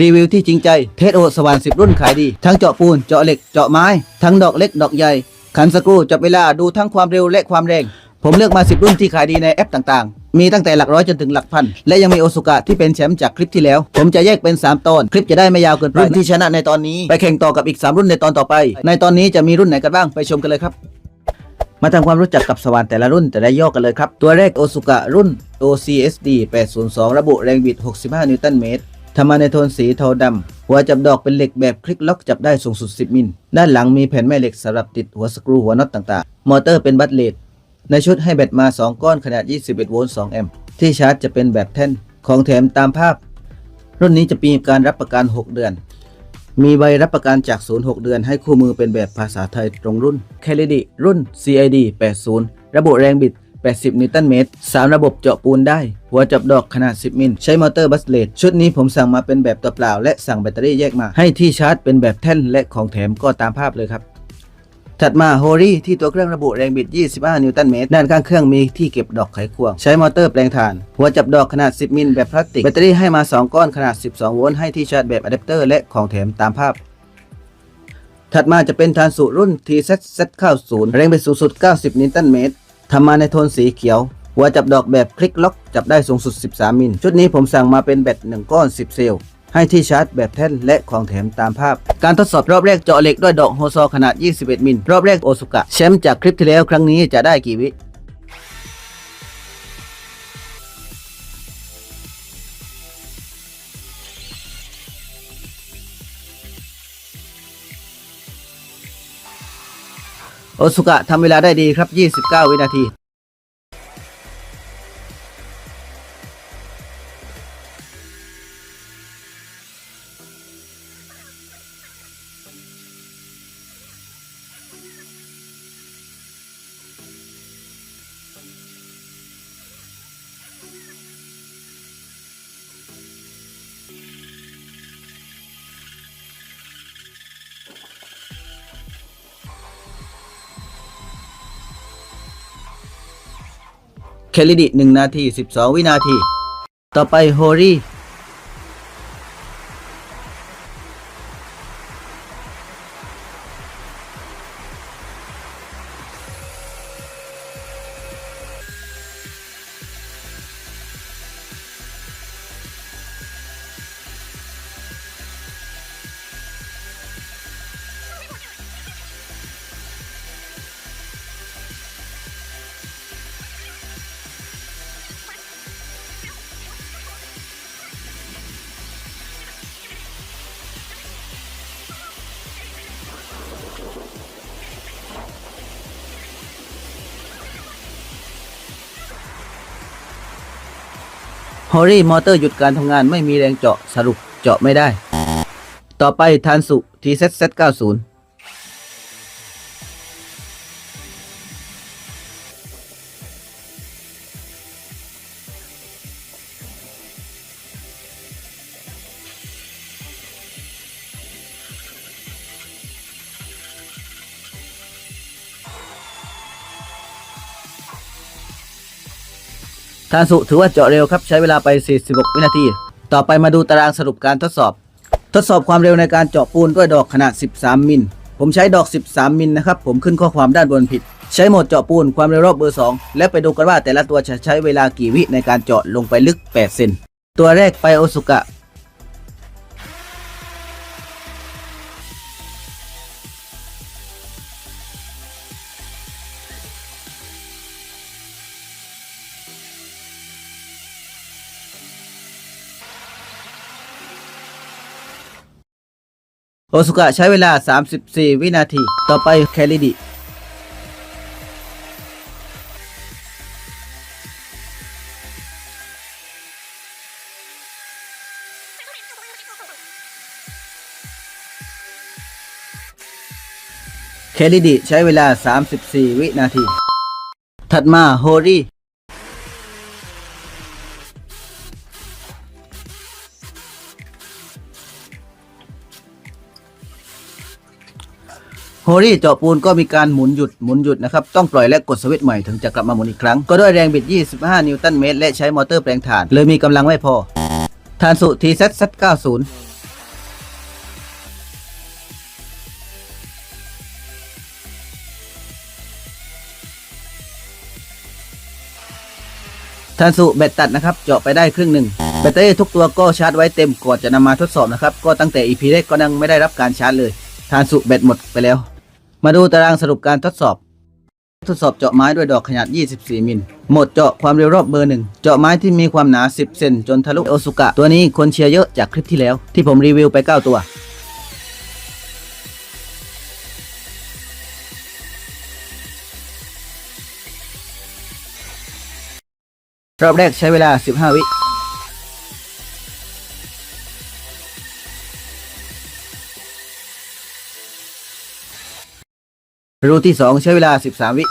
รีวิวที่จริงใจเทสโอสว่าน10รุ่นขายดี ทั้งเจาะปูนเจาะเหล็กเจาะไม้ ทั้งดอกเล็กดอกใหญ่ขันสกรูจับเวลาดูทั้งความเร็วและความแรง ผมเลือกมา10รุ่นที่ขายดีในแอปต่างๆ มีตั้งแต่หลักร้อยจนถึงหลักพัน และยังมีโอซุกะที่เป็นแชมป์จากคลิปที่แล้ว ผมจะแยกเป็น 3 ตอน คลิปจะได้ไม่ยาวเกินไปรุ่นที่ชนะในตอนนี้ ไปแข่งต่อกับอีก 3 รุ่นในตอนต่อไป ในตอนนี้จะมีรุ่นไหนกันบ้างไปชมกันเลยครับมาทำความรู้จักกับสว่านแต่ละรุ่นแต่ละย่อกันเลยครับ ตัวแรกโอซุกะรุ่น OCSD 802 ระบุแรงบิด 65 นิวตันเมตร ทำมาในโทนสีเทาดำ หัวจับดอกเป็นเหล็กแบบคลิกล็อกจับได้สูงสุด 10 มิล ด้านหลังมีแผ่นแม่เหล็กสำหรับติดหัวสกรูหัวน็อตต่างๆ มอเตอร์เป็นบัตเลดในชุดให้แบตมา 2 ก้อนขนาด 21 โวลต์ 2 แอมป์ ที่ชาร์จจะเป็นแบบแท่น ของแถมตามภาพ รุ่นนี้จะมีการรับประกัน 6 เดือน มีใบรับประกันจากศูนย์6เดือน ให้คู่มือเป็นแบบภาษาไทยตรงรุ่น c a l i d i รุ่น CID 80 ระบบแรงบิด 80 นิวตันเมตร 3 ระบบเจาะปูนได้ หัวจับดอกขนาด 10 มิล ใช้มอเตอร์บัสเลดชุดนี้ผมสั่งมาเป็นแบบตัวเปล่า และสั่งแบตเตอรี่แยกมา ให้ที่ชาร์จเป็นแบบแท่นและของแถมก็ตามภาพเลยครับ ถัดมาโฮรี่ที่ตัวเครื่องระบุแรงบิด 25 นิวตันเมตร ด้านข้างเครื่องมีที่เก็บดอกไขควง ใช้มอเตอร์แปลงถ่าน หัวจับดอกขนาด 10 มิลแบบพลาสติก แบตเตอรี่ให้มา 2 ก้อนขนาด 12 โวลต์ ให้ที่ชาร์จแบบอะแดปเตอร์และของแถมตามภาพถัดมาจะเป็นทานสูรุ่น TZZ90 แรงบิดสูงสุด 90 นิวตันเมตร ทำมาในโทนสีเขียว หัวจับดอกแบบคลิกล็อก จับได้สูงสุด 13 มิล ชุดนี้ผมสั่งมาเป็นแบต1ก้อน 10 เซลล์ ให้ที่ชาร์จแบบแท่นและของแถมตามภาพ การทดสอบรอบแรกเจาะเหล็กด้วยดอกโฮซอขนาด 21 มิล รอบแรกโอซุกะ แชมป์จากคลิปที่แล้วครั้งนี้จะได้กี่วิ โอซุกะทำเวลาได้ดีครับ 29 วินาที เคลลิดิ1นาที 12 วินาที ต่อไปโฮรี่ ฮอรี่มอเตอร์หยุดการทำงานไม่มีแรงเจาะสรุปเจาะไม่ได้ ต่อไปทานสุทีเซตเซต90 ทานสุถือว่าเจาะเร็วครับ ใช้เวลาไป 46 วินาที ต่อไปมาดูตารางสรุปการทดสอบ ทดสอบความเร็วในการเจาะปูนด้วยดอกขนาด 13 มิล ผมใช้ดอก 13 มิลนะครับ ผมขึ้นข้อความด้านบนผิด ใช้โหมดเจาะปูนความเร็วรอบเบอร์ 2 และไปดูกันว่าแต่ละตัวจะใช้เวลากี่วิในการเจาะลงไปลึก 8 เซน ตัวแรกไปโอซุกะ โอซุกะใช้เวลา 34 วินาที ต่อไปแคลิดิเคลิดิใช้เวลา 34 วินาที ถัดมาโฮรี่ รี่เจาะปูนก็มีการหมุนหยุดหมุนหยุดนะครับต้องปล่อยและกดสวิตช์ใหม่ถึงจะกลับมาหมุนอีกครั้ง ก็ด้วยแรงบิด 25 นิวตันเมตรและใช้มอเตอร์แปลงถ่าน เลยมีกำลังไม่พอทานสุทีเซ็ตเซ็ตเก้าศูนย์ทันสุแบตตัดนะครับ เจาะไปได้ครึ่งหนึ่งแบตเตอรี่ทุกตัวก็ชาร์จไว้เต็มก่อนจะนำมาทดสอบนะครับ ก็ตั้งแต่ EP แรกก็ยังไม่ได้รับการชาร์จเลยทานสุแบตหมดไปแล้ว มาดูตารางสรุปการทดสอบ ทดสอบเจาะไม้ด้วยดอกขนาด 24 มิล หมดเจาะความเร็วรอบเบอร์หนึ่ง เจาะไม้ที่มีความหนา 10 เซนจนทะลุโอซุกะ ตัวนี้คนเชียร์เยอะจากคลิปที่แล้ว ที่ผมรีวิวไป 9 ตัว รอบแรกใช้เวลา 15 วิ รูที่2ใช้เวลา13วิ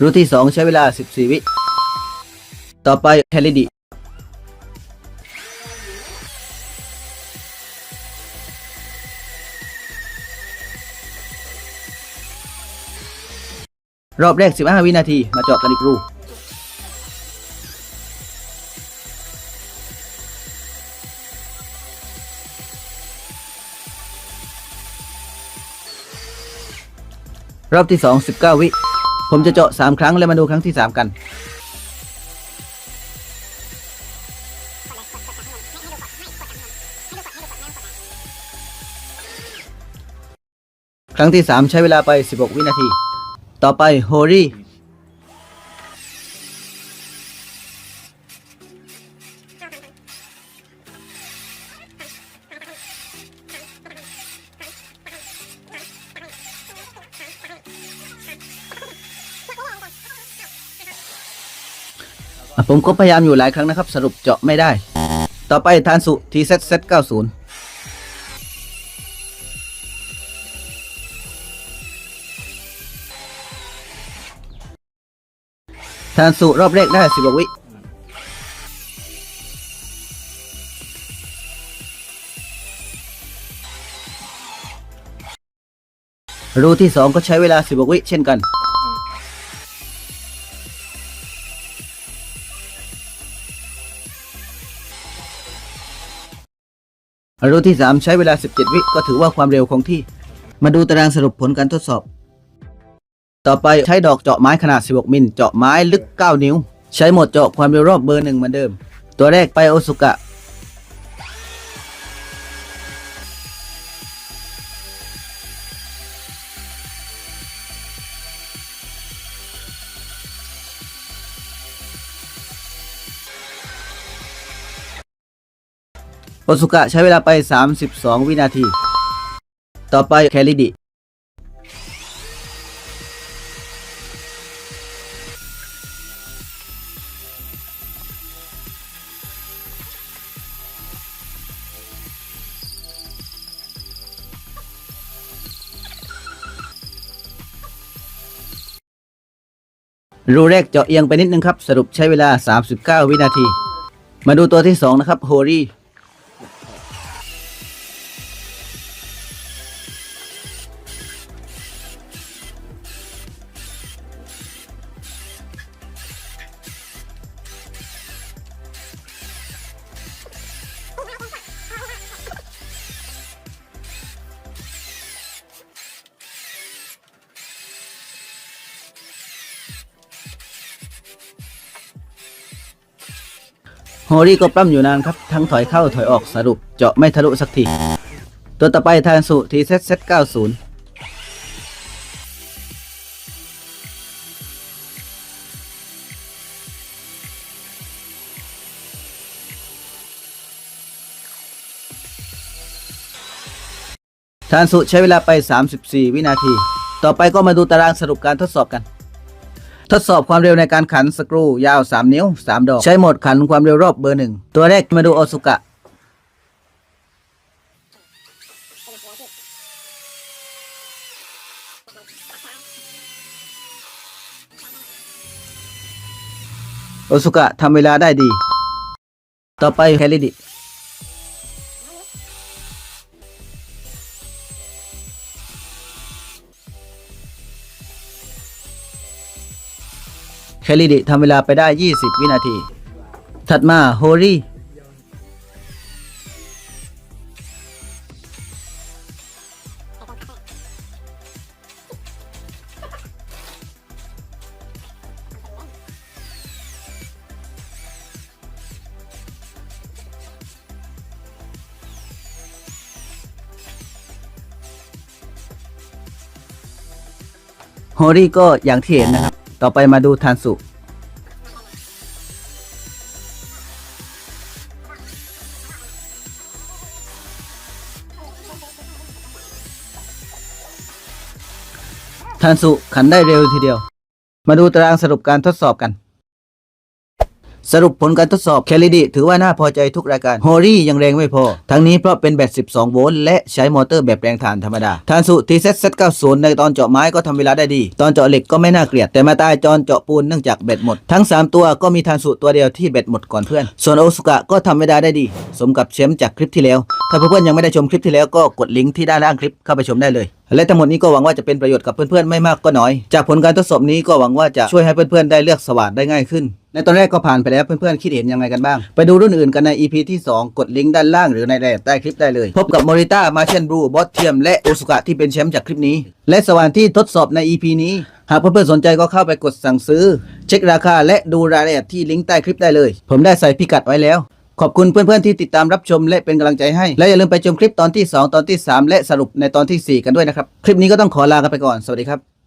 รูที่2ใช้เวลา14วิ ต่อไปแคลิดิรอบแรก 15 วินาที มาเจาะกันอีกรู รอบที่สองสิบเก้าวิ ผมจะเจาะ3ครั้งแล้วมาดูครั้งที่สามกัน ครั้งที่สามใช้เวลาไปสิบหกวินาที ต่อไปโฮรี่ ผมก็พยายามอยู่หลายครั้งนะครับ สรุปเจาะไม่ได้ ต่อไปทานสุทีเซตเซต90ทานสุรอบแรกได้16วิรูที่2ก็ใช้เวลา16วิเช่นกัน รูที่ 3 ใช้เวลา 17 วิก็ถือว่าความเร็วคงที่ มาดูตารางสรุปผลการทดสอบ ต่อไปใช้ดอกเจาะไม้ขนาด 16 มิล เจาะไม้ลึก 9 นิ้ว ใช้หมดเจาะความเร็วรอบเบอร์หนึ่งเหมือนเดิม ตัวแรกไปโอซุกะ โอซุกะใช้เวลาไป 32 วินาที ต่อไปแคลิดิรูแรกเจาะเอียงไปนิดนึงครับ สรุปใช้เวลา 39 วินาที มาดูตัวที่ 2 นะครับโฮรี่ โฮรี่ก็ปล้ำอยู่นานครับ ทั้งถอยเข้าถอยออกสรุปเจาะไม่ทะลุสักที ตัวต่อไปทานสุทีเซตเซต90ทานสุใช้เวลาไป 34 วินาที ต่อไปก็มาดูตารางสรุปการทดสอบกัน ทดสอบความเร็วในการขันสกรูยาว 3 นิ้ว 3 ดอก ใช้โหมดขันความเร็วรอบเบอร์หนึ่งตัวแรกมาดูโอซุกะ โอซุกะทำเวลาได้ดี ต่อไปแคลิดิ คลิดิทำเวลาไปได้ 20 วินาที ถัดมาโฮรี่โฮรี่ก็อย่างที่เห็นนะครับ ต่อไปมาดูทานสุทานสุขันได้เร็วทีเดียว มาดูตารางสรุปการทดสอบกัน สรุปผลการทดสอบแคลิดีถือว่าน่าพอใจทุกรายการโฮรี่ยังแรงไม่พอ ทั้งนี้เพราะเป็นแบต 12 โวลต์และใช้มอเตอร์แบบแรงถ่านธรรมดาทานสุทีเซตเซต90ในตอนเจาะไม้ก็ทำเวลาได้ดี ตอนเจาะเหล็กก็ไม่น่าเกลียด แต่มาตายจอนเจาะปูนเนื่องจากแบตหมด ทั้ง 3 ตัวก็มีทานสุตัวเดียวที่แบตหมดก่อนเพื่อน ส่วนโอสุกะก็ทำเวลาได้ดี สมกับแชมป์จากคลิปที่แล้ว ถ้าเพื่อนๆยังไม่ได้ชมคลิปที่แล้วก็กดลิงก์ที่ด้านล่างคลิปเข้าไปชมได้เลย และทั้งหมดนี้ก็หวังว่าจะเป็นประโยชน์กับเพื่อนๆไม่มากก็น้อย จากผลการทดสอบนี้ก็หวังว่าจะช่วยให้เพื่อนๆได้เลือกสว่านได้ง่ายขึ้น ในตอนแรกก็ผ่านไปแล้วเพื่อนๆคิดเห็นยังไงกันบ้าง ไปดูรุ่นอื่นกันใน EP ที่ 2 กดลิงก์ด้านล่างหรือในรายละเอียดใต้คลิปได้เลย พบกับมอริต้ามาเชนบลูบอสเทียมและโอสุกะที่เป็นแชมป์จากคลิปนี้ และสว่านที่ทดสอบใน EP นี้หากเพื่อนๆสนใจก็เข้าไปกดสั่งซื้อ เช็คราคาและดูรายละเอียดที่ลิงก์ใต้คลิปได้เลย ผมได้ใส่พิกัดไว้แล้ว ขอบคุณเพื่อนๆที่ติดตามรับชมและเป็นกำลังใจให้ และอย่าลืมไปชมคลิปตอนที่ 2 ตอนที่ 3 และสรุปในตอนทีสี่4 กันด้วยนะครับ คลิปนี้ก็ต้องขอลากันไปก่อน สวัสดีครับ